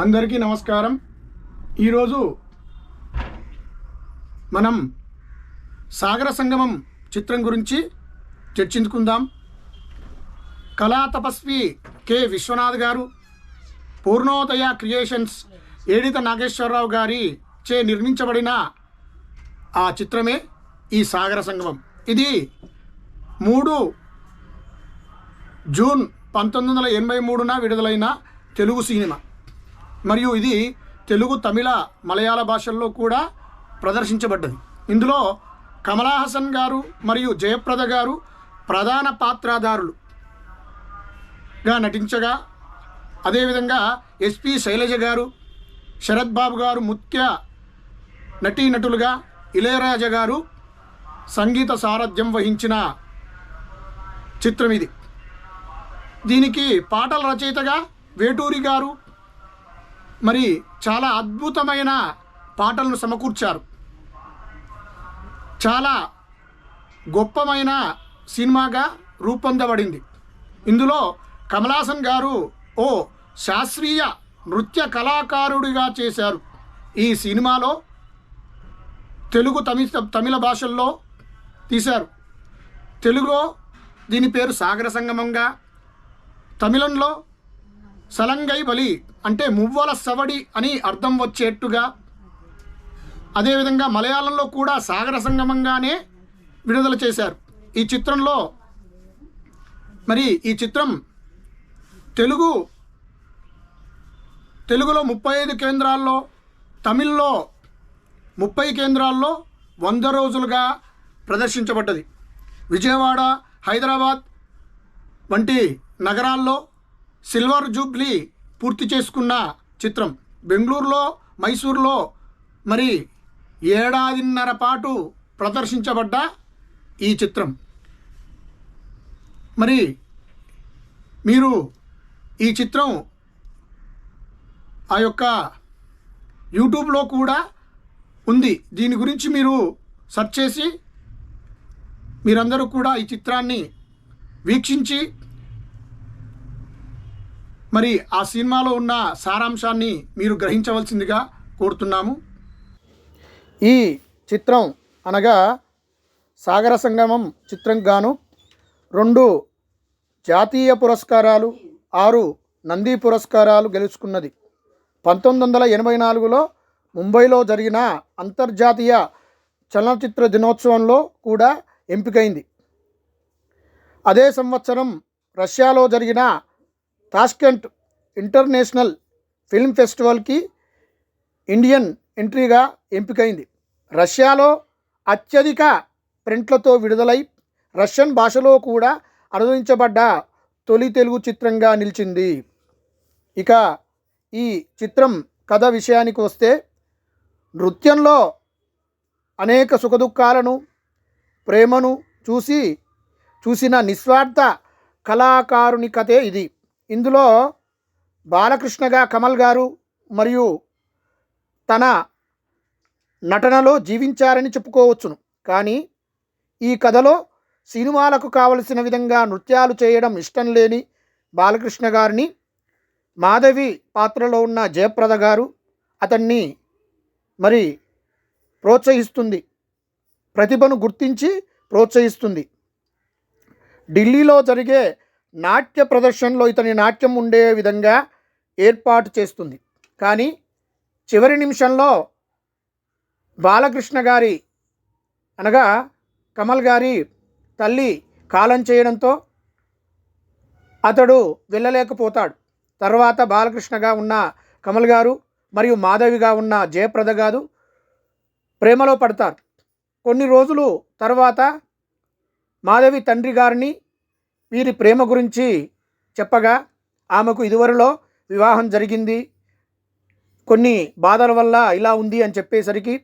అందరికీ నమస్కారం. ఈరోజు మనం సాగర సంగమం చిత్రం గురించి చర్చించుకుందాం. కళా తపస్వి కె విశ్వనాథ్ గారు పూర్ణోదయ క్రియేషన్స్ ఏడిత నాగేశ్వరరావు గారి చే నిర్మించబడిన ఆ చిత్రమే ఈ సాగర సంగమం. ఇది మూడు జూన్ పంతొమ్మిది వందల ఎనభై మూడున విడుదలైన తెలుగు సినిమా. మరియు ఇది తెలుగు తమిళ మలయాళ భాషల్లో కూడా ప్రదర్శించబడ్డది. ఇందులో కమలాహసన్ గారు మరియు జయప్రద గారు ప్రధాన పాత్రధారులుగా నటించగా అదేవిధంగా ఎస్పి శైలజ గారు శరత్ బాబు గారు ముఖ్య నటీనటులుగా ఇళయరాజా గారు సంగీత సారథ్యం వహించిన చిత్రం ఇది. దీనికి పాటల రచయితగా వేటూరి గారు మరి చాలా అద్భుతమైన పాటలను సమకూర్చారు. చాలా గొప్పమైన సినిమాగా రూపొందబడింది. ఇందులో కమలాసన్ గారు ఓ శాస్త్రీయ నృత్య కళాకారుడిగా చేశారు. ఈ సినిమాలో తెలుగు తమిళ తమిళ భాషల్లో తీశారు. తెలుగులో దీని పేరు సాగర సంగమంగా తమిళంలో సలంగై బలి అంటే మువ్వల సవడి అని అర్థం వచ్చేట్టుగా అదేవిధంగా మలయాళంలో కూడా సాగర సంగమంగానే విడుదల చేశారు. ఈ చిత్రంలో మరి ఈ చిత్రం తెలుగు తెలుగులో ముప్పై ఐదు కేంద్రాల్లో తమిళ్ళో ముప్పై కేంద్రాల్లో వంద రోజులుగా ప్రదర్శించబడ్డది. విజయవాడ హైదరాబాద్ వంటి నగరాల్లో సిల్వర్ జూబ్లీ పూర్తి చేసుకున్న చిత్రం. బెంగళూరులో మైసూరులో మరి ఏడాదిన్నర పాటు ప్రదర్శించబడ్డ ఈ చిత్రం. మరి మీరు ఈ చిత్రం ఆ యొక్క యూట్యూబ్లో కూడా ఉంది. దీని గురించి మీరు సెర్చ్ చేసి మీరందరూ కూడా ఈ చిత్రాన్ని వీక్షించి మరి ఆ సినిమాలో ఉన్న సారాంశాన్ని మీరు గ్రహించవలసిందిగా కోరుతున్నాము. ఈ చిత్రం అనగా సాగర సంగమం చిత్రం గాను రెండు జాతీయ పురస్కారాలు ఆరు నంది పురస్కారాలు గెలుచుకున్నది. పంతొమ్మిది వందల ఎనభై నాలుగులో ముంబైలో జరిగిన అంతర్జాతీయ చలనచిత్ర దినోత్సవంలో కూడా ఎంపికైంది. అదే సంవత్సరం రష్యాలో జరిగిన తాష్కెంట్ ఇంటర్నేషనల్ ఫిల్మ్ ఫెస్టివల్కి ఇండియన్ ఎంట్రీగా ఎంపికైంది. రష్యాలో అత్యధిక ప్రింట్లతో విడుదలై రష్యన్ భాషలో కూడా అనువదించబడ్డ తొలి తెలుగు చిత్రంగా నిలిచింది. ఇక ఈ చిత్రం కథ విషయానికి వస్తే నృత్యంలో అనేక సుఖదుఖాలను ప్రేమను చూసి చూసిన నిస్వార్థ కళాకారుని కథే ఇది. ఇందులో బాలకృష్ణగా కమల్ గారు మరియు తన నటనలో జీవించారని చెప్పుకోవచ్చును. కానీ ఈ కథలో సినిమాలకు కావలసిన విధంగా నృత్యాలు చేయడం ఇష్టం లేని బాలకృష్ణ గారిని మాధవి పాత్రలో ఉన్న జయప్రద గారు అతన్ని మరి ప్రోత్సహిస్తుంది. ప్రతిభను గుర్తించి ప్రోత్సహిస్తుంది. ఢిల్లీలో జరిగే నాట్య ప్రదర్శనలో ఇతని నాట్యం ఉండే విధంగా ఏర్పాటు చేస్తుంది. కానీ చివరి నిమిషంలో బాలకృష్ణ గారి అనగా కమల్ గారి తల్లి కాలం చేయడంతో అతడు వెళ్ళలేకపోతాడు. తర్వాత బాలకృష్ణగా ఉన్న కమల్ గారు మరియు మాధవిగా ఉన్న జయప్రద గారు ప్రేమలో పడతారు. కొన్ని రోజులు తర్వాత మాధవి తండ్రి గారిని వీరి ప్రేమ గురించి చెప్పగా ఆమెకు ఇదివరలో వివాహం జరిగింది. కొన్ని బాధల వల్ల ఇలా ఉంది అని చెప్పేసరికి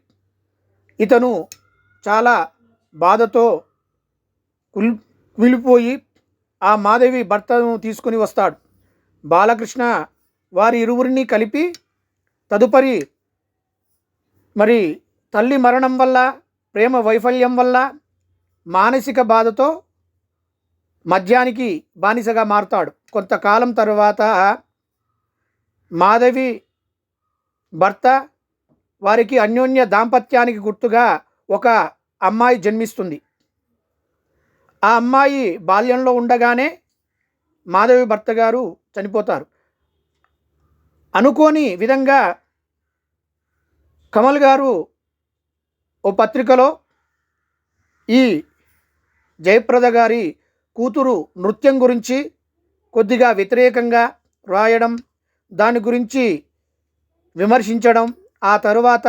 ఇతను చాలా బాధతో కుల్ కులిపోయి ఆ మాధవి భర్తను తీసుకొని వస్తాడు. బాలకృష్ణ వారి ఇరువురిని కలిపి తదుపరి మరి తల్లి మరణం వల్ల ప్రేమ వైఫల్యం వల్ల మానసిక బాధతో మద్యానికి బానిసగా మారుతాడు. కొంతకాలం తర్వాత మాధవి భర్త వారికి అన్యోన్య దాంపత్యానికి గుర్తుగా ఒక అమ్మాయి జన్మిస్తుంది. ఆ అమ్మాయి బాల్యంలో ఉండగానే మాధవి భర్త గారు చనిపోతారు. అనుకోని విధంగా కమల్ గారు ఓ పత్రికలో ఈ జయప్రద గారి కూతురు నృత్యం గురించి కొద్దిగా వ్యతిరేకంగా రాయడం దాని గురించి విమర్శించడం ఆ తరువాత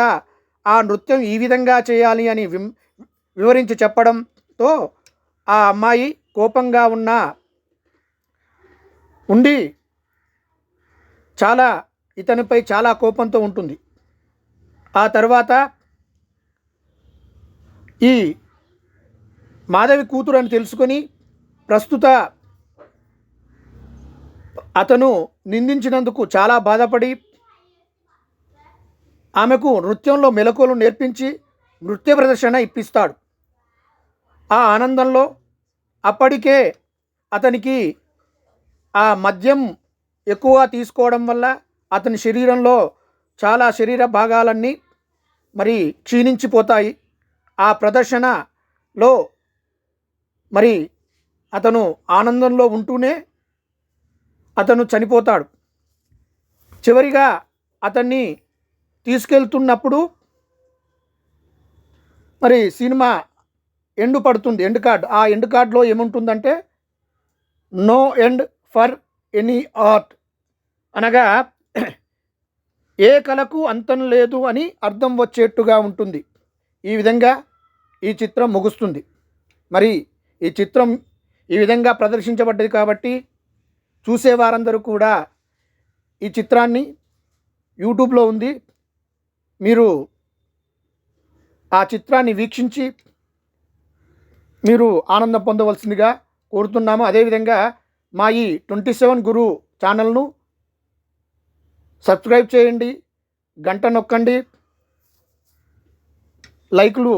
ఆ నృత్యం ఈ విధంగా చేయాలి అని విం వివరించి చెప్పడంతో ఆ అమ్మాయి కోపంగా ఉన్న ఉండి చాలా ఇతనిపై చాలా కోపంతో ఉంటుంది. ఆ తర్వాత ఈ మాధవి కూతురు అని తెలుసుకొని ప్రస్తుత అతను నిందించినందుకు చాలా బాధపడి ఆమెకు నృత్యంలో మెలకువలు నేర్పించి నృత్య ప్రదర్శన ఇప్పిస్తాడు. ఆ ఆనందంలో అప్పటికే అతనికి ఆ మద్యం ఎక్కువ తీసుకోవడం వల్ల అతని శరీరంలో చాలా శరీర భాగాలన్నీ మరి క్షీణించిపోతాయి. ఆ ప్రదర్శనలో మరి అతను ఆనందంలో ఉంటూనే అతను చనిపోతాడు. చివరిగా అతన్ని తీసుకెళ్తున్నప్పుడు మరి సినిమా ఎండు పడుతుంది ఎండ్ కార్డ్. ఆ ఎండ్ కార్డ్లో ఏముంటుందంటే no end for any art. అనగా ఏ కళకు అంతం లేదు అని అర్థం వచ్చేట్టుగా ఉంటుంది. ఈ విధంగా ఈ చిత్రం ముగుస్తుంది. మరి ఈ చిత్రం ఈ విధంగా ప్రదర్శించబడ్డది కాబట్టి చూసేవారందరూ కూడా ఈ చిత్రాన్ని యూట్యూబ్లో ఉంది. మీరు ఆ చిత్రాన్ని వీక్షించి మీరు ఆనందం పొందవలసిందిగా కోరుతున్నాము. అదేవిధంగా మా ఈ ట్వంటీ సెవెన్ గురు ఛానల్ను సబ్స్క్రైబ్ చేయండి గంట నొక్కండి లైక్లు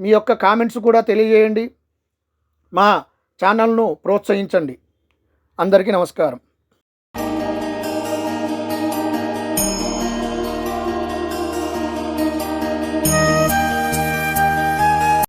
మీ యొక్క కామెంట్స్ కూడా తెలియజేయండి. మా ఛానల్ను ప్రోత్సహించండి. అందరికీ నమస్కారం.